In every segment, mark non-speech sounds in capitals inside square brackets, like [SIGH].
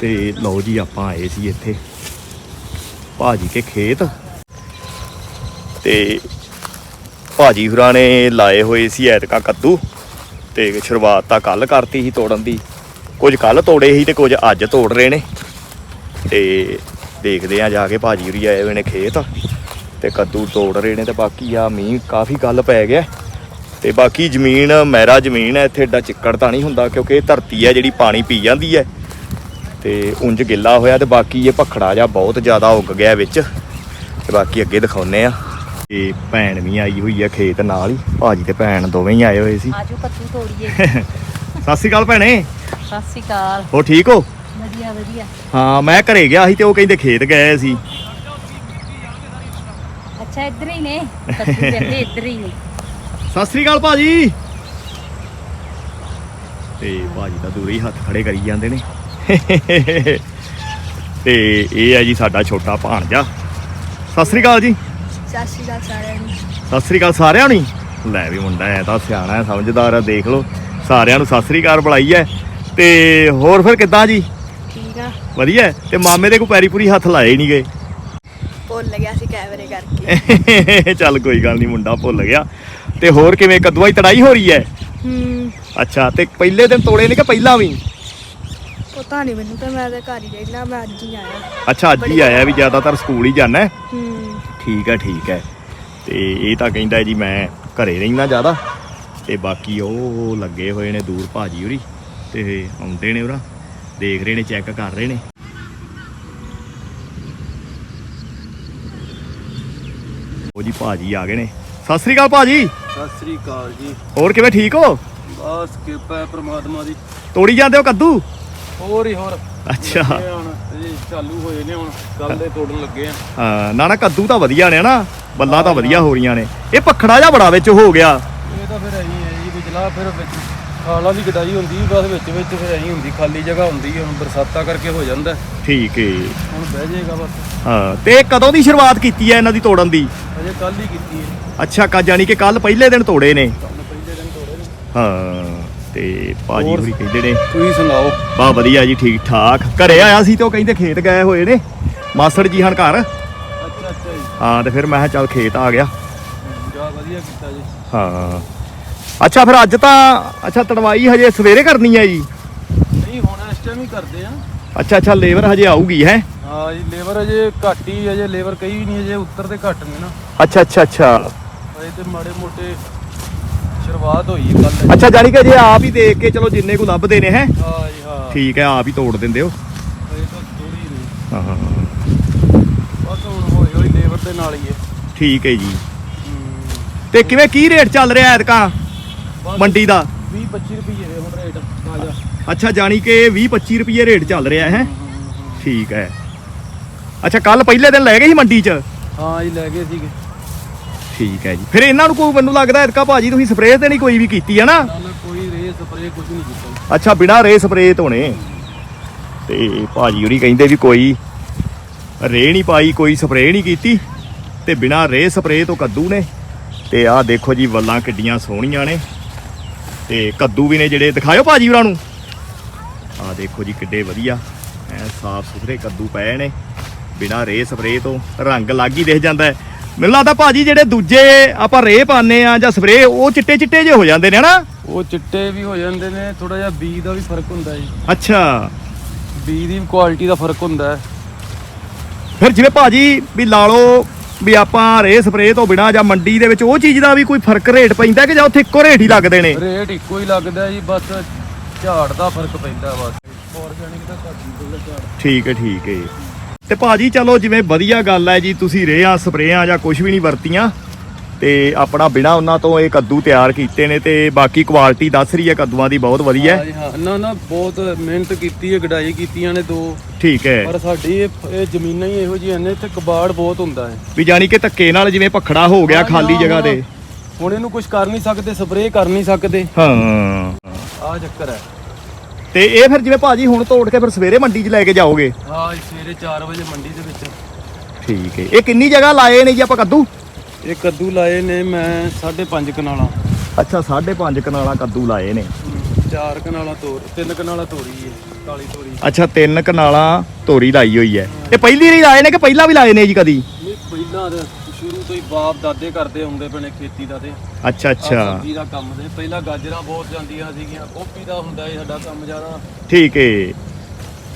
ਤੇ ਲਓ ਜੀ ਆਪਾਂ ਆਏ ਸੀ ਇੱਥੇ। ਭਾਜੀ ਕੇ ਖੇਤ। ਤੇ ਭਾਜੀ ਹੁਰਾਂ ਨੇ ਲਾਏ ਹੋਏ ਸੀ ਐਤਕਾਂ ਕੱਦੂ ਤੇ ਸ਼ੁਰੂਆਤ ਤਾਂ ਕੱਲ ਕਰਤੀ ਸੀ ਤੋੜਨ ਦੀ। ਕੁਝ ਕੱਲ ਤੋੜੇ ਸੀ ਤੇ ਕੁਝ ਅੱਜ ਤੋੜ ਰਹੇ ਨੇ। ਤੇ ਦੇਖਦੇ ਆ ਜਾ ਕੇ ਭਾਜੀ ਹੁਰੀ ਆਏ ਹੋਏ ਨੇ ਖੇਤ। ਤੇ ਕੱਦੂ ਤੋੜ ਰਹੇ ਨੇ ਤੇ ਬਾਕੀ ਆ ਮੀਂਹ ਕਾਫੀ ਗੱਲ ਪੈ ਗਿਆ। ਤੇ ਬਾਕੀ ਜ਼ਮੀਨ, ਮਹਿਰਾ ਜ਼ਮੀਨ ਹੈ, ਇੱਥੇ ਏਡਾ ਚਿੱਕੜ ਤਾਂ ਨਹੀਂ ਹੁੰਦਾ ਕਿਉਂਕਿ ਇਹ ਧਰਤੀ ਹੈ ਜਿਹੜੀ ਪਾਣੀ ਪੀ ਜਾਂਦੀ ਹੈ। ਤੇ ਉਂਝ ਗਿੱਲਾ ਹੋਇਆ ਤੇ ਬਾਕੀ ਇਹ ਭਖੜਾ ਜਾਂ ਬਹੁਤ ਜ਼ਿਆਦਾ ਉੱਗ ਗਿਆ ਵਿੱਚ। ਤੇ ਬਾਕੀ ਅੱਗੇ ਦਿਖਾਉਨੇ ਆ ਤੇ ਭੈਣ ਵੀ ਆਈ ਹੋਈ ਆ ਖੇਤ ਨਾਲ ਹੀ। ਭਾਜੀ ਤੇ ਭੈਣ ਦੋਵੇਂ ਹੀ ਆਏ ਹੋਏ ਸੀ। ਆਜੋ ਕੱਦੂ ਤੋੜੀਏ [LAUGHS] ਸਤਿ ਸ਼੍ਰੀ ਅਕਾਲ ਭੈਣੇ। ਸਤਿ ਸ਼੍ਰੀ ਅਕਾਲ। ਹੋ ਠੀਕ ਹੋ? ਵਧੀਆ ਵਧੀਆ। ਹਾਂ ਮੈਂ ਘਰੇ ਗਿਆ ਸੀ ਤੇ ਉਹ ਕਹਿੰਦੇ ਖੇਤ ਗਏ ਸੀ। ਅੱਛਾ ਇੱਧਰ ਹੀ ਨੇ। ਕੱਦੂ ਕਹਿੰਦੇ ਇੱਧਰ ਹੀ ਨੇ। ਸਤਿ ਸ਼੍ਰੀ ਅਕਾਲ ਭਾਜੀ। ਤੇ ਭਾਜੀ ਤਾਂ ਦੂਰੇ ਹੀ ਹੱਥ ਖੜੇ ਕਰੀ ਜਾਂਦੇ ਨੇ। ਤੇ ਇਹ ਹੈ ਜੀ ਸਾਡਾ ਛੋਟਾ ਭਾਣਜਾ। ਸਤਿ ਸ਼੍ਰੀ ਅਕਾਲ ਜੀ। ਸਤਿ ਸ਼੍ਰੀ ਅਕਾਲ ਸਾਰਿਆਂ ਨੂੰ। ਸਤਿ ਸ਼੍ਰੀ ਅਕਾਲ ਸਾਰਿਆਂ ਨੂੰ। ਹੀ। ਲੈ ਵੀ ਮੁੰਡਾ ਐ ਤਾਂ ਸਿਆਣਾ ਹੈ ਸਮਝਦਾਰ ਹੈ ਦੇਖ ਲਓ। ਸਾਰਿਆਂ ਨੂੰ ਸਤਿ ਸ਼੍ਰੀ ਅਕਾਲ ਬੁਲਾਈ ਹੈ ਤੇ ਹੋਰ ਫਿਰ ਕਿੱਦਾਂ ਜੀ? ਠੀਕ ਆ। ਵਧੀਆ? ਤੇ ਮਾਮੇ ਦੇ ਕੋ ਪੈਰੀ ਪੂਰੀ ਹੱਥ ਲਾਏ ਨਹੀਂ ਗਏ? ਭੁੱਲ ਗਿਆ ਸੀ ਕੈਮਰੇ ਕਰਕੇ। [LAUGHS] ਚੱਲ ਕੋਈ ਗੱਲ ਨਹੀਂ ਮੁੰਡਾ ਭੁੱਲ ਗਿਆ। ਤੇ ਹੋਰ ਕਿਵੇਂ? ਕਦੂਆ ਹੀ ਤੜਾਈ ਹੋ ਰਹੀ ਹੈ ਹੂੰ। ਅੱਛਾ ਤੇ ਪਹਿਲੇ ਦਿਨ ਤੋੜੇ ਨੇ ਕਿ ਪਹਿਲਾਂ ਵੀ? ਪਤਾ ਨਹੀਂ ਮੈਨੂੰ ਤਾਂ ਮੈਂ ਤਾਂ ਘਰ ਹੀ ਰਹਿਣਾ ਮੈਂ ਅੱਜ ਹੀ ਆਇਆ। ਅੱਛਾ ਅੱਜ ਹੀ ਆਇਆ ਵੀ ਜ਼ਿਆਦਾਤਰ ਸਕੂਲ ਹੀ ਜਾਣਾ ਹੈ? ਹੂੰ। ਠੀਕ ਹੈ ਠੀਕ ਹੈ। ਤੇ ਇਹ ਤਾਂ ਕਹਿੰਦਾ ਜੀ ਮੈਂ ਘਰੇ ਰਹਿਣਾ ਜ਼ਿਆਦਾ ਤੇ ਬਾਕੀ ਉਹ ਲੱਗੇ ਹੋਏ ਨੇ ਦੂਰ ਭਾਜੀ ਹੋਰੀ ਤੇ ਆਉਂਦੇ ਨੇ ਉਹਰਾ ਦੇਖ ਰਹੇ ਨੇ ਚੈੱਕ ਕਰ ਰਹੇ ਨੇ। ਉਹ ਜੀ ਭਾਜੀ ਆ ਗਏ ਨੇ। ਸਤਿ ਸ੍ਰੀ ਅਕਾਲ ਭਾਜੀ। ਸਤਿ ਸ੍ਰੀ ਅਕਾਲ ਜੀ। ਹੋਰ ਕਿਵੇਂ ਠੀਕ ਹੋ? ਬਸ ਕਿਰਪਾ ਹੈ ਪ੍ਰਮਾਤਮਾ ਦੀ। ਤੋੜੀ ਜਾਂਦੇ ਹੋ ਕੱਦੂ? ਹੋਰ ਹੀ ਹੋਰ। ਅੱਛਾ। ਲੱਗੇ ਹੁਣ ਇਹ ਚਾਲੂ ਹੋਏ ਨੇ ਹੁਣ ਕੱਲ ਦੇ ਤੋੜਨ ਲੱਗੇ ਆ। ਹਾਂ ਨਾ ਨਾ ਕੱਦੂ ਤਾਂ ਵਧੀਆ ਨੇ ਨਾ ਬੱਲਾ ਤਾਂ ਵਧੀਆ ਹੋ ਰਹੀਆਂ ਨੇ। ਇਹ ਪਖੜਾ ਜਿਹਾ ਬੜਾ ਵਿੱਚ ਹੋ ਗਿਆ। ਇਹ ਤਾਂ ਫਿਰ ਐਂ ਹੈ ਜੀ ਵਿਚਲਾ ਫਿਰ ਵਿੱਚ ਖਾਲਾਂ ਦੀ ਕਟਾਈ ਹੁੰਦੀ ਬਸ ਵਿੱਚ ਵਿੱਚ ਫਿਰ ਐਂ ਹੁੰਦੀ ਖਾਲੀ ਜਗ੍ਹਾ ਹੁੰਦੀ ਹੈ ਹੁਣ ਬਰਸਾਤਾਂ ਕਰਕੇ ਹੋ ਜਾਂਦਾ। ਠੀਕ ਏ। ਹੁਣ ਬਹਿ ਜਾਏਗਾ ਬਸ। ਹਾਂ ਤੇ ਇਹ ਕਦੋਂ ਦੀ ਸ਼ੁਰੂਆਤ ਕੀਤੀ ਹੈ ਇਹਨਾਂ ਦੀ ਤੋੜਨ ਦੀ? ਅਜੇ ਕੱਲ ਹੀ ਕੀਤੀ ਹੈ। ਅੱਛਾ ਕਾ ਜਾਨੀ ਕਿ ਕੱਲ ਪਹਿਲੇ ਦਿਨ ਤੋੜੇ ਨੇ। ਕੱਲ ਪਹਿਲੇ ਦਿਨ ਤੋੜੇ ਨੇ। ਹਾਂ। ਤੇ ਭਾਜੀ ਹੋਰ? ਹੋਰੀ ਕਹਿੰਦੇ ਨੇ ਤੁਸੀਂ ਸੁਣਾਓ? ਬਾ ਵਧੀਆ ਜੀ ਠੀਕ ਠਾਕ। ਘਰੇ ਆਇਆ ਸੀ ਤੇ ਉਹ ਕਹਿੰਦੇ ਖੇਤ ਗਏ ਹੋਏ ਨੇ। ਮਾਸੜ ਜੀ ਹਨ ਘਰ। ਅੱਛਾ ਅੱਛਾ ਜੀ। ਹਾਂ ਤੇ ਫਿਰ ਮੈਂ ਕਿਹਾ ਚੱਲ ਖੇਤ ਆ ਗਿਆ। ਜਾ ਵਧੀਆ ਕੀਤਾ ਜੀ। ਹਾਂ। ਅੱਛਾ ਫਿਰ ਅੱਜ ਤਾਂ ਅੱਛਾ ਤੜਵਾਈ ਹਜੇ ਸਵੇਰੇ ਕਰਨੀ ਹੈ ਜੀ? ਨਹੀਂ ਹੁਣ ਇਸ ਟਾਈਮ ਹੀ ਕਰਦੇ ਆ। ਅੱਛਾ ਅੱਛਾ ਲੇਬਰ ਹਜੇ ਆਊਗੀ ਹੈ? ਹਾਂ ਜੀ ਲੇਬਰ ਅਜੇ ਘੱਟ ਹੀ ਅਜੇ ਲੇਬਰ ਕਈ ਵੀ ਨਹੀਂ ਅਜੇ ਉੱਤਰਦੇ ਘੱਟ ਨੇ ਨਾ। ਅੱਛਾ ਅੱਛਾ ਅੱਛਾ। ਅਜੇ ਤੇ ਮਾੜੇ ਮੋਟੇ ਸ਼ੁਰੂਆਤ ਹੋਈ ਕੱਲ ਅੱਛਾ ਜਾਨੀ ਕਿ ਜੇ ਆਪ ਹੀ ਦੇਖ ਕੇ ਚਲੋ ਜਿੰਨੇ ਕੋ ਲੱਭਦੇ ਨੇ ਹੈ? ਹਾਂ ਜੀ ਹਾਂ। ਠੀਕ ਹੈ ਆਪ ਹੀ ਤੋੜ ਦਿੰਦੇ ਹੋ। ਅਜੇ ਤਾਂ ਥੋੜੀ ਨਹੀਂ ਹਾਂ ਬਸ ਹੁਣ ਹੋਏ ਹੋਈ ਲੇਬਰ ਦੇ ਨਾਲ ਹੀ ਹੈ। ਠੀਕ ਹੈ ਜੀ। ਤੇ ਕਿਵੇਂ ਕੀ ਰੇਟ ਚੱਲ ਰਿਹਾ ਐਤਕਾਂ? ਮੰਡੀ ਦਾ? 20 25 ਰੁਪਏ ਦੇ ਹੁਣ ਰੇਟ ਤਾਜ਼ਾ। ਅੱਛਾ ਜਾਨੀ ਕਿ 20 25 ਰੁਪਏ ਰੇਟ ਚੱਲ ਰਿਹਾ ਹੈ? ਠੀਕ ਹੈ। ਅੱਛਾ ਕੱਲ ਪਹਿਲੇ ਦਿਨ ਲੈ ਗਏ ਸੀ ਮੰਡੀ 'ਚ? ਹਾਂ ਜੀ ਲੈ ਗਏ ਸੀਗੇ। ਠੀਕ ਹੈ ਜੀ। ਫਿਰ ਇਹਨਾਂ ਨੂੰ ਕੋਈ ਮੈਨੂੰ ਲੱਗਦਾ ਐਤਕਾ ਭਾਜੀ ਤੁਸੀਂ ਸਪਰੇਅ ਤੇ ਨਹੀਂ ਕੋਈ ਵੀ ਕੀਤੀ ਹੈ ਨਾ? ਕੋਈ ਰੇ ਸਪਰੇ ਕੁਝ ਨਹੀਂ ਕੀਤਾ ਅੱਛਾ ਬਿਨਾ ਰੇ ਸਪਰੇਅ ਧੋਣੇ ਤੇ ਭਾਜੀ ਹੋਰੀ ਕਹਿੰਦੇ ਵੀ ਕੋਈ ਰੇ ਨਹੀਂ ਪਾਈ ਕੋਈ ਸਪਰੇਅ ਨਹੀਂ ਕੀਤੀ। ਤੇ ਬਿਨਾ ਰੇ ਸਪਰੇਅ ਤੋਂ ਕੱਦੂ ਨੇ। ਤੇ ਆਹ ਦੇਖੋ ਜੀ ਵੱਲਾਂ ਕਿੱਡੀਆਂ ਸੋਹਣੀਆਂ ਨੇ। ਤੇ ਕੱਦੂ ਵੀ ਨੇ ਜਿਹੜੇ। ਦਿਖਾਇਓ ਭਾਜੀ ਹੋਰਾਂ ਨੂੰ। ਆਹ ਦੇਖੋ ਜੀ ਕਿੱਡੇ ਵਧੀਆ। ਐ ਸਾਫ਼ ਸੁਥਰੇ ਕੱਦੂ ਪਏ ਨੇ। ਬਿਨਾ ਰੇ ਸਪਰੇਅ ਤੋਂ ਰੰਗ ਲੱਗ ਹੀ ਦਿਖ ਜਾਂਦਾ ਮੈਨੂੰ ਲੱਗਦਾ ਭਾਜੀ ਜਿਹੜੇ ਦੂਜੇ ਆਪਾਂ ਰੇ ਪਾਉਂਦੇ ਆ ਜਾਂ ਸਪਰੇਅ ਉਹ ਚਿੱਟੇ ਚਿੱਟੇ ਜਿਹੇ ਹੋ ਜਾਂਦੇ ਨੇ ਹਨਾ? ਉਹ ਚਿੱਟੇ ਵੀ ਹੋ ਜਾਂਦੇ ਨੇ ਥੋੜਾ ਜਿਹਾ ਬੀਜ ਦਾ ਵੀ ਫ਼ਰਕ ਹੁੰਦਾ ਜੀ। ਅੱਛਾ। ਬੀਜ ਦੀ ਕੁਆਲਿਟੀ ਦਾ ਫ਼ਰਕ ਹੁੰਦਾ ਹੈ। ਫਿਰ ਜਿਵੇਂ ਭਾਜੀ ਵੀ ਲਾ ਲਓ ਵੀ ਆਪਾਂ ਰੇ ਸਪਰੇਅ ਤੋਂ ਬਿਨਾ ਜਾਂ ਮੰਡੀ ਦੇ ਵਿੱਚ ਉਹ ਚੀਜ਼ ਦਾ ਵੀ ਕੋਈ ਫ਼ਰਕ ਰੇਟ ਪੈਂਦਾ ਕਿ ਜਾਂ ਉੱਥੇ ਇੱਕੋ ਰੇਟ ਹੀ ਲੱਗਦੇ ਨੇ? ਰੇਟ ਇੱਕੋ ਹੀ ਲੱਗਦਾ ਜੀ ਬਸ ਝਾੜ ਦਾ ਫ਼ਰਕ ਪੈਂਦਾ ਬਸ। ਆਰਗੈਨਿਕ ਦਾ ਘੱਟ ਹੀ ਝਾੜ। ਠੀਕ ਹੈ ਠੀਕ ਹੈ ਤੇ ਭਾਜੀ ਚਲੋ ਜਿਵੇਂ ਵਧੀਆ ਗੱਲ ਹੈ ਜੀ ਤੁਸੀਂ ਰੇਹਾਂ ਸਪਰੇਆਂ ਜਾਂ ਕੁਝ ਵੀ ਨਹੀਂ ਵਰਤੀਆਂ ਤੇ ਆਪਣਾ ਬਿਨਾ ਉਹਨਾਂ ਤੋਂ ਇਹ ਕੱਦੂ ਤਿਆਰ ਕੀਤੇ ਨੇ ਤੇ ਬਾਕੀ ਕੁਆਲਿਟੀ ਦੱਸ ਰਹੀ ਹੈ ਕੱਦੂਆਂ ਦੀ ਬਹੁਤ ਵਧੀਆ ਹਾਂ। ਨਾ ਨਾ ਬਹੁਤ ਮਿਹਨਤ ਕੀਤੀ ਹੈ ਗਡਾਈ ਕੀਤੀਆਂ ਨੇ ਦੋ। ਠੀਕ ਹੈ। ਪਰ ਸਾਡੀ ਇਹ ਇਹ ਜ਼ਮੀਨਾਂ ਹੀ ਇਹੋ ਜਿਹੀਆਂ ਨੇ ਇੱਥੇ ਕਬਾੜ ਬਹੁਤ ਹੁੰਦਾ ਹੈ। ਵੀ ਜਾਨੀ ਕਿ ਧੱਕੇ ਨਾਲ ਜਿਵੇਂ ਪਖੜਾ ਹੋ ਗਿਆ ਖਾਲੀ ਜਗ੍ਹਾ ਤੇ। ਹੁਣ- ਇਹਨੂੰ ਕੁਝ ਕਰ ਨਹੀਂ ਸਕਦੇ ਸਪਰੇਅ ਕਰ ਨਹੀਂ ਸਕਦੇ। ਹਾਂ। ਆਹ ਚੱਕਰ ਹੈ। ਤੇ ਇਹ ਫਿਰ ਜਿਵੇਂ ਭਾਜੀ ਹੁਣ ਤੋੜ ਕੇ ਫਿਰ ਸਵੇਰੇ ਮੰਡੀ 'ਚ ਲੈ ਕੇ ਜਾਓਗੇ? ਹਾਂ ਸਵੇਰੇ 4 ਵਜੇ ਮੰਡੀ ਦੇ ਵਿੱਚ। ਠੀਕ ਹੈ। ਇਹ ਕਿੰਨੀ ਜਗ੍ਹਾ ਲਾਏ ਨੇ ਜੀ ਆਪਾਂ ਕੱਦੂ? ਇਹ ਕੱਦੂ ਲਾਏ ਨੇ ਮੈਂ 5.5 ਕਨਾਲਾਂ। ਅੱਛਾ 5.5 ਕਨਾਲਾ ਕੱਦੂ ਲਾਏ ਨੇ। ਚਾਰ ਕਨਾਲਾਂ ਤੋੜ ਤਿੰਨ ਕਨਾਲਾਂ ਤੋੜੀ ਏ ਕਾਲੀ ਤੋੜੀ ਅੱਛਾ ਤਿੰਨ ਕਨਾਲਾਂ ਤੋਰੀ ਲਾਈ ਹੋਈ ਹੈ। ਇਹ ਪਹਿਲੀ ਨਹੀਂ ਲਾਏ ਨੇ ਕਿ ਪਹਿਲਾਂ ਵੀ ਲਾਏ ਨੇ ਜੀ ਕਦੀ? ਨਹੀਂ ਪਹਿਲਾਂ ਹੀ ਬਾਪ ਦਾਦੇ ਕਰਦੇ ਆਉਂਦੇ ਪਏ ਨੇ ਖੇਤੀ ਦਾ ਤੇ। ਅੱਛਾ ਆਹ ਅੱਛਾ ਸਬਜ਼ੀ ਦਾ ਕੰਮ ਤੇ। ਪਹਿਲਾਂ ਗਾਜਰਾਂ ਬਹੁਤ ਜਾਂਦੀਆਂ ਸੀਗੀਆਂ। ਗੋਭੀ ਦਾ ਹੁੰਦਾ ਸੀ ਸਾਡਾ ਕੰਮ ਜ਼ਿਆਦਾ। ਠੀਕ ਏ।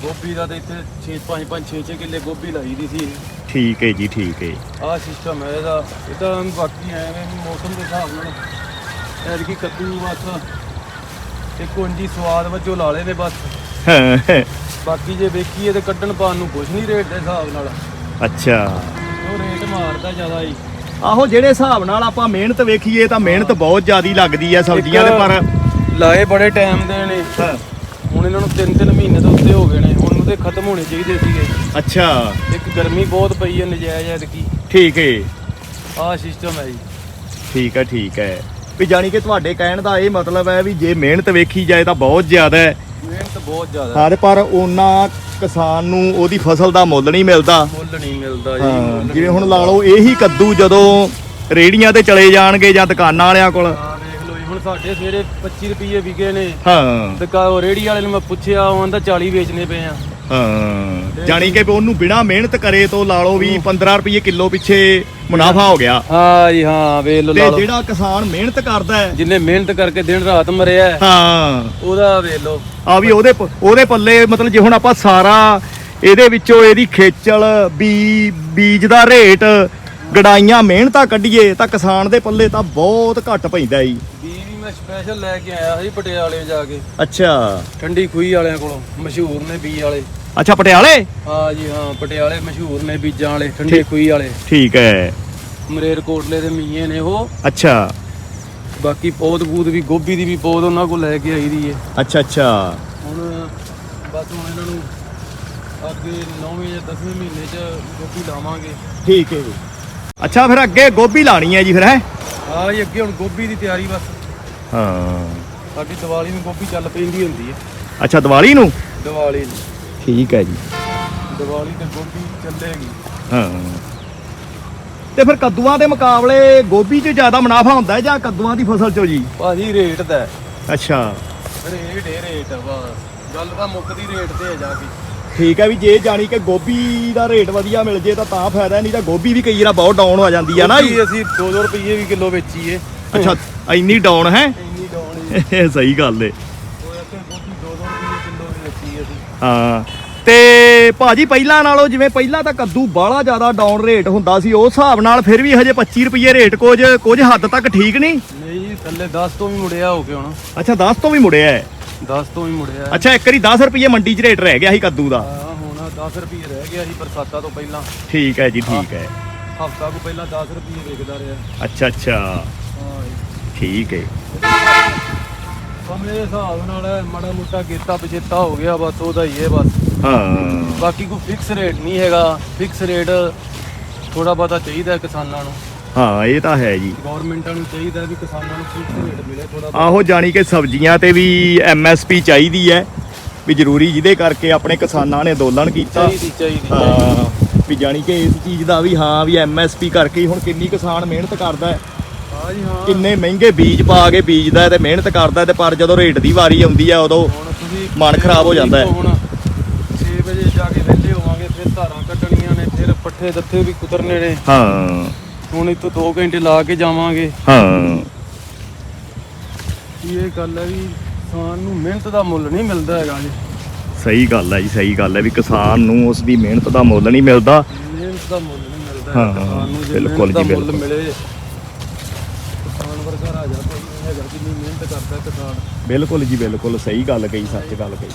ਗੋਭੀ ਦਾ ਤੇ ਇੱਥੇ 6 5 5 6 6 ਕਿੱਲੇ ਗੋਭੀ ਲਾਈ ਦੀ ਸੀ। ਠੀਕ ਏ ਜੀ ਠੀਕ ਏ। ਆਹ ਸਿਸਟਮ ਹੈ ਇਹਦਾ। ਇਹ ਤਾਂ ਬਾਕੀ ਐਵੇਂ ਵੀ ਮੌਸਮ ਦੇ ਹਿਸਾਬ ਨਾਲ। ਐਤਕੀ ਕੱਦੂ ਬਸ। ਤੇ ਕੁੰਜੀ ਸਵਾਦ ਵਜੋਂ ਲਾ ਲਏ ਨੇ ਬਸ। ਹਾਂ, ਬਾਕੀ ਜੇ ਵੇਖੀਏ ਤੇ ਕੱਢਣ ਪਾਣ ਨੂੰ ਕੁਝ ਨਹੀਂ ਰੇਟ ਦੇ ਹਿਸਾਬ ਨਾਲ। ਅੱਛਾ। ਉਹ ਰੇਟ ਮਾਰਦਾ ਜ਼ਿਆਦਾ ਹੀ ਆਹੋ ਜਿਹੜੇ ਹਿਸਾਬ ਨਾਲ ਆਪਾਂ ਮਿਹਨਤ ਵੇਖੀਏ ਤਾਂ ਮਿਹਨਤ ਬਹੁਤ ਜ਼ਿਆਦੀ ਲੱਗਦੀ ਹੈ ਸਬਜ਼ੀਆਂ ਦੇ ਪਰ ਲਾਏ ਬੜੇ ਟਾਈਮ ਦੇ ਨੇ। ਹੁਣ ਇਹਨਾਂ ਨੂੰ 3-3 ਮਹੀਨੇ ਤੋਂ ਉੱਤੇ ਹੋ ਗਏ ਨੇ। ਹੁਣ ਉਹਦੇ ਖਤਮ ਹੋਣੇ ਚਾਹੀਦੇ ਸੀਗੇ। ਅੱਛਾ। ਇੱਕ ਗਰਮੀ ਬਹੁਤ ਪਈ ਹੈ ਨਜਾਇਜ਼ ਐਤਕੀ। ਠੀਕ ਏ। ਆਹ ਸਿਸਟਮ ਹੈ ਜੀ। ਠੀਕ ਹੈ ਠੀਕ ਹੈ। ਵੀ ਜਾਣੀ ਕਿ ਤੁਹਾਡੇ ਕਹਿਣ ਦਾ ਇਹ ਮਤਲਬ ਹੈ ਵੀ ਜੇ ਮਿਹਨਤ ਵੇਖੀ ਜਾਏ ਤਾਂ ਬਹੁਤ ਜ਼ਿਆਦਾ ਹੈ। ਮਿਹਨਤ ਬਹੁਤ ਜ਼ਿਆਦਾ। ਹਾਂ ਤੇ ਪਰ ਉਹਨਾਂ ਕਿਸਾਨ ਨੂੰ ਉਹਦੀ ਫਸਲ ਦਾ ਮੁੱਲ ਨਹੀਂ ਮਿਲਦਾ। ਮੁੱਲ ਨਹੀਂ ਮਿਲਦਾ ਜੀ ਹਾਂ ਮੁੱਲ ਜਿਵੇਂ ਹੁਣ ਲਾ ਲਓ ਇਹੀ ਕੱਦੂ ਜਦੋਂ ਰੇੜੀਆਂ ਤੇ ਚਲੇ ਜਾਣਗੇ ਜਾਂ ਦੁਕਾਨਾਂ ਵਾਲਿਆਂ ਕੋਲ। ਹਾਂ ਲਓ ਜੀ ਹੁਣ ਸਾਡੇ ਸਵੇਰੇ 25 ਰੁਪਏ ਵਿਕੇ ਨੇ। ਹਾਂ। ਦੁਕਾ ਉਹ ਰੇੜੀ ਵਾਲੇ ਨੂੰ ਮੈਂ ਪੁੱਛਿਆ ਉਹ ਆਂਦਾ 40 ਵੇਚਨੇ ਪਏ ਆ। ਹਾਂ। ਜਾਣੀ ਕਿ ਵੀ ਉਹਨੂੰ ਬਿਨਾ ਮਿਹਨਤ ਕਰੇ ਤੋਂ ਲਾ ਲਓ ਵੀ 15 ਰੁਪਏ ਕਿਲੋ ਪਿੱਛੇ ਮੁਨਾਫਾ ਹੋ ਗਿਆ। ਹਾਂ ਜੀ ਹਾਂ ਵੇਖ ਲਓ ਤੇ ਲਾ ਲਓ। ਜਿਹੜਾ ਕਿਸਾਨ ਮਿਹਨਤ ਕਰਦਾ ਹੈ। ਜਿੰਨੇ ਮਿਹਨਤ ਕਰਕੇ ਦਿਨ ਰਾਤ ਮਰਿਆ ਹੈ, ਹਾਂ। ਉਹਦਾ ਵੇਖ ਲਓ। ਆ ਵੀ ਉਹਦੇ ਪ- ਉਹਦੇ ਪੱਲੇ ਮਤਲਬ ਜੇ ਹੁਣ ਆਪਾਂ ਸਾਰਾ ਇਹਦੇ ਵਿੱਚੋਂ ਇਹਦੀ ਖੇਚਲ ਬੀ ਬੀਜ ਦਾ ਰੇਟ ਗਡਾਈਆਂ ਮਿਹਨਤਾਂ ਕੱਢੀਏ ਤਾਂ ਕਿਸਾਨ ਦੇ ਪੱਲੇ ਤਾਂ ਬਹੁਤ ਘੱਟ ਪੈਂਦਾ ਜੀ। ਬੀ ਵੀ ਮੈਂ ਸਪੈਸ਼ਲ ਲੈ ਕੇ ਆਇਆ ਸੀ ਪਟਿਆਲੇ ਜਾ ਕੇ। ਅੱਛਾ। ਠੰਡੀ ਖੂਹੀ ਵਾਲਿਆਂ ਕੋਲੋਂ ਮਸ਼ਹੂਰ ਨੇ ਬੀ ਵਾਲੇ। ਅੱਛਾ ਪਟਿਆਲੇ? ਹਾਂ ਜੀ ਹਾਂ ਪਟਿਆਲੇ ਮਸ਼ਹੂਰ ਨੇ ਬੀਜਾਂ ਵਾਲੇ ਠੰਡੀ ਖੂਹੀ ਵਾਲੇ। ਠੀਕ ਹੈ। ਮਰੇਰ ਕੋਟਲੇ ਦੇ ਮੀਏ ਨੇ ਉਹ। ਅੱਛਾ। ਬਾਕੀ ਪੌਦ ਬੂਦ ਵੀ ਗੋਭੀ ਦੀ ਵੀ ਪੌਦ ਉਹਨਾਂ ਕੋਲ ਲੈ ਕੇ ਆਈ ਦੀ ਏ। ਅੱਛਾ ਅੱਛਾ। ਹੁਣ ਬਸ ਹੁਣ ਇਹਨਾਂ ਨੂੰ ਅੱਗੇ 9ਵੇਂ ਜਾਂ 10ਵੇਂ ਮਹੀਨੇ 'ਚ ਗੋਭੀ ਲਾਵਾਂਗੇ। ਠੀਕ ਹੈ ਜੀ। ਅੱਛਾ ਫਿਰ ਅੱਗੇ ਗੋਭੀ ਲਾਣੀ ਹੈ ਜੀ ਫਿਰ ਹੈ? ਹਾਂ ਜੀ ਅੱਗੇ ਹੁਣ ਗੋਭੀ ਦੀ ਤਿਆਰੀ ਬਸ। ਹਾਂ। ਸਾਡੀ ਦੀਵਾਲੀ ਨੂੰ ਗੋਭੀ ਚੱਲ ਪੈਂਦੀ ਹੁੰਦੀ ਹੈ ਅੱਛਾ ਦੀਵਾਲੀ ਨੂੰ? ਦੀਵਾਲੀ ਨੂੰ। ਠੀਕ ਹੈ ਜੀ। ਦੀਵਾਲੀ ਤੇ ਗੋਭੀ ਚੱਲੇਗੀ। ਹਾਂ। ਤੇ ਫਿਰ ਕੱਦੂਆਂ ਦੇ ਮੁਕਾਬਲੇ ਗੋਭੀ 'ਚ ਜ਼ਿਆਦਾ ਮੁਨਾਫਾ ਹੁੰਦਾ ਹੈ ਜਾਂ ਕੱਦੂਆਂ ਦੀ ਫਸਲ 'ਚੋਂ ਜੀ? ਭਾਜੀ ਰੇਟ ਦਾ ਹੈ। ਅੱਛਾ। ਰੇਟ ਏ ਰੇਟ ਆ ਬਸ। ਗੱਲ ਤਾਂ ਮੁੱਕਦੀ ਰੇਟ ਤੇ ਹੈ ਜਾ ਕੇ। ਠੀਕ ਹੈ ਵੀ ਜੇ ਜਾਣੀ ਕਿ ਗੋਭੀ ਦਾ ਰੇਟ ਵਧੀਆ ਮਿਲ ਜੇ ਤਾਂ ਤਾਂ ਫਾਇਦਾ ਨਹੀਂ ਤਾਂ ਗੋਭੀ ਵੀ ਕਈ ਵਾਰ ਬਹੁਤ ਡਾਊਨ ਹੋ ਜਾਂਦੀ ਆ ਨਾ ਜੀ। ਗੋਭੀ ਅਸੀਂ 2-2 ਰੁਪਏ ਵੀ ਕਿਲੋ ਵੇਚੀਏ। ਅੱਛਾ ਇੰਨੀ ਡਾਊਨ ਹੈ? ਇੰਨੀ ਡਾਉਣ ਹੀ। ਇਹ ਸਹੀ ਗੱਲ ਏ ਉਹ ਇੱਥੇ ਗੋਭੀ 2-2 ਰੁਪਏ ਕਿਲੋ ਵੀ ਵੇਚੀ ਅਸੀਂ ਹਾਂ। ਤੇ ਭਾਜੀ ਪਹਿਲਾਂ ਨਾਲੋਂ ਜਿਵੇਂ ਪਹਿਲਾਂ ਤਾਂ ਕੱਦੂ ਬਾਹਲਾ ਜ਼ਿਆਦਾ ਡਾਊਨ ਰੇਟ ਹੁੰਦਾ ਸੀ ਉਸ ਹਿਸਾਬ ਨਾਲ ਫਿਰ ਵੀ ਹਜੇ 25 ਰੁਪਏ ਰੇਟ ਕੁਝ ਕੁਝ ਹੱਦ ਤੱਕ ਠੀਕ ਨਹੀਂ? ਨਹੀਂ ਜੀ ਥੱਲੇ 10 ਤੋਂ ਵੀ ਮੁੜਿਆ ਹੋ ਕੇ ਹੁਣ। ਅੱਛਾ 10 ਤੋਂ ਵੀ ਮੁੜਿਆ ਹੈ? 10 ਤੋਂ ਵੀ ਮੁੜਿਆ ਹੈ। ਅੱਛਾ ਇੱਕ ਵਾਰੀ 10 ਰੁਪਏ ਮੰਡੀ 'ਚ ਰੇਟ ਰਹਿ ਗਿਆ ਸੀ ਕੱਦੂ ਦਾ। ਹਾਂ ਹੁਣ 10 ਰੁਪਏ ਰਹਿ ਗਿਆ ਸੀ ਬਰਸਾਤਾਂ ਤੋਂ ਪਹਿਲਾਂ। ਠੀਕ ਹੈ ਜੀ ਠੀਕ ਹੈ। ਹਫਤਾ ਕੋ ਪਹਿਲਾਂ 10 ਰੁਪਏ ਵਿਕਦਾ ਰਿਹਾ। ਅੱਛਾ ਅੱਛਾ। ਹਾਂ ਜੀ। ਠੀਕ ਹੈ। ਸਮੇਂ ਦੇ ਹਿਸਾਬ ਨਾਲ ਮਾੜਾ ਮੋਟਾ ਕੀਤਾ ਪਛੇਤਾ ਹੋ ਗਿਆ ਬਸ ਉਹਦਾ ਹੀ ਹੈ ਬਸ। ਹਾਂ। ਬਾਕੀ ਕੋਈ ਫਿਕਸ ਰੇਟ ਨਹੀਂ ਹੈਗਾ। ਫਿਕਸ ਰੇਟ ਥੋੜਾ ਬਹੁਤਾ ਚਾਹੀਦਾ ਹੈ ਕਿਸਾਨਾਂ ਨੂੰ। ਹਾਂ ਇਹ ਤਾਂ ਹੈ ਜੀ। ਗਵਰਨਮੈਂਟਾਂ ਨੂੰ ਚਾਹੀਦਾ ਵੀ ਕਿਸਾਨਾਂ ਨੂੰ ਫਿਕਸ ਰੇਟ ਮਿਲੇ ਥੋੜਾ ਆਹੋ ਜਾਣੀ ਕਿ ਸਬਜ਼ੀਆਂ ਤੇ ਵੀ ਐਮਐਸਪੀ ਚਾਹੀਦੀ ਹੈ ਵੀ ਜ਼ਰੂਰੀ ਜਿਹਦੇ ਕਰਕੇ ਆਪਣੇ ਕਿਸਾਨਾਂ ਨੇ ਅੰਦੋਲਨ ਕੀਤਾ। ਚਾਹੀਦੀ ਚਾਹੀਦੀ ਹਾਂ ਵੀ ਜਾਣੀ ਕਿ ਇਸ ਚੀਜ਼ ਦਾ ਵੀ ਹਾਂ ਵੀ ਐਮਐਸਪੀ ਕਰਕੇ ਹੁਣ ਕਿੰਨੀ ਕਿਸਾਨ ਮਿਹਨਤ ਕਰਦਾ ਹਾਂ। ਕਿੰਨੇ ਮਹਿੰਗੇ ਬੀਜ ਪਾ ਕੇ ਬੀਜਦਾ ਤੇ ਮਿਹਨਤ ਕਰਦਾ ਤੇ ਪਰ ਜਦੋਂ ਰੇਟ ਦੀ ਵਾਰੀ ਆਉਂਦੀ ਹੈ ਉਦੋਂ ਮਨ ਖਰਾਬ ਹੋ ਜਾਂਦਾ ਹੈ। ਹੁਣ 6 ਵਜੇ ਜਾ ਕੇ ਵਿਹਲੇ ਹੋਵਾਂਗੇ ਫਿਰ ਧਾਰਾਂ ਕੱਢਣੀਆਂ ਨੇ ਫਿਰ ਪੱਠੇ ਦੱਥੇ ਵੀ ਕੁਤਰਨੇ ਨੇ। ਹਾਂ। ਹੁਣ ਇੱਥੋਂ 2 ਘੰਟੇ ਲਾ ਕੇ ਜਾਵਾਂਗੇ। ਹਾਂ। ਇਹ ਗੱਲ ਹੈ ਵੀ ਕਿਸਾਨ ਨੂੰ ਮਿਹਨਤ ਦਾ ਮੁੱਲ ਨਹੀਂ ਮਿਲਦਾ ਹੈਗਾ ਜੀ। ਸਹੀ ਗੱਲ ਹੈ ਜੀ ਸਹੀ ਗੱਲ ਹੈ ਵੀ ਕਿਸਾਨ ਨੂੰ ਉਸ ਦੀ ਮਿਹਨਤ ਦਾ ਮੁੱਲ ਨਹੀਂ ਮਿਲਦਾ। ਮਿਹਨਤ ਦਾ ਮੁੱਲ ਨਹੀਂ ਮਿਲਦਾ। ਕਿਸਾਨ ਨੂੰ ਬਿਲਕੁਲ ਜੀ, ਬਿਲਕੁਲ। ਮਿਲੇ ਕਿਸਾਨ ਵਰਗਾ ਰਾਜਾ ਕੋਈ ਨਹੀਂ ਹੈਗਾ ਜਿੰਨੀ ਮਿਹਨਤ ਕਰਦਾ ਕਿਸਾਨ। ਬਿਲਕੁਲ ਜੀ ਬਿਲਕੁਲ ਸਹੀ ਗੱਲ ਕਹੀ ਸੱਚ ਗੱਲ ਕਹੀ।